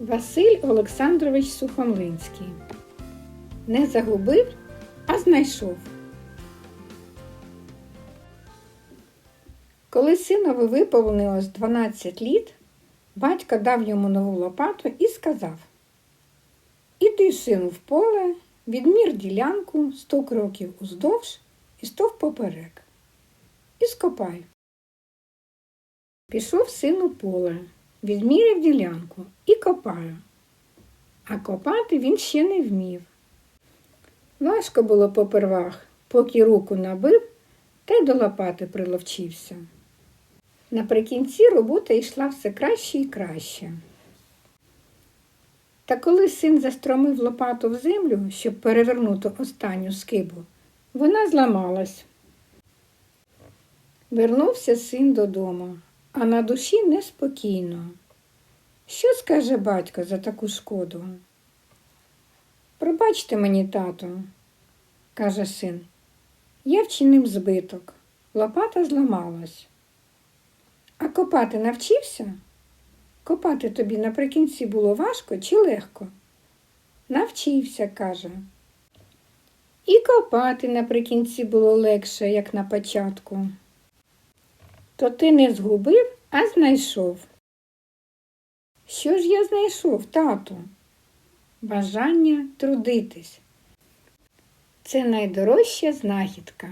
Василь Олександрович Сухомлинський. Не загубив, а знайшов. Коли синові виповнилось 12 літ, батько дав йому нову лопату і сказав: Іди, сину, в поле, відмір ділянку 100 кроків уздовж і 100 впоперек. І скопай. Пішов син у поле, відміряв ділянку і копає. А копати він ще не вмів. Важко було попервах, поки руку набив та й до лопати приловчився. Наприкінці робота йшла все краще і краще. Та коли син застромив лопату в землю, щоб перевернути останню скибу, вона зламалась. Вернувся син додому, а на душі неспокійно. Що скаже батько за таку шкоду? Пробачте мені, тату, каже син. Я вчинив збиток, лопата зламалась. А копати навчився? Копати тобі наприкінці було важко чи легко? Навчився, каже. І копати наприкінці було легше, як на початку. То ти не згубив, а знайшов. Що ж я знайшов, тату? Бажання трудитись. Це найдорожча знахідка.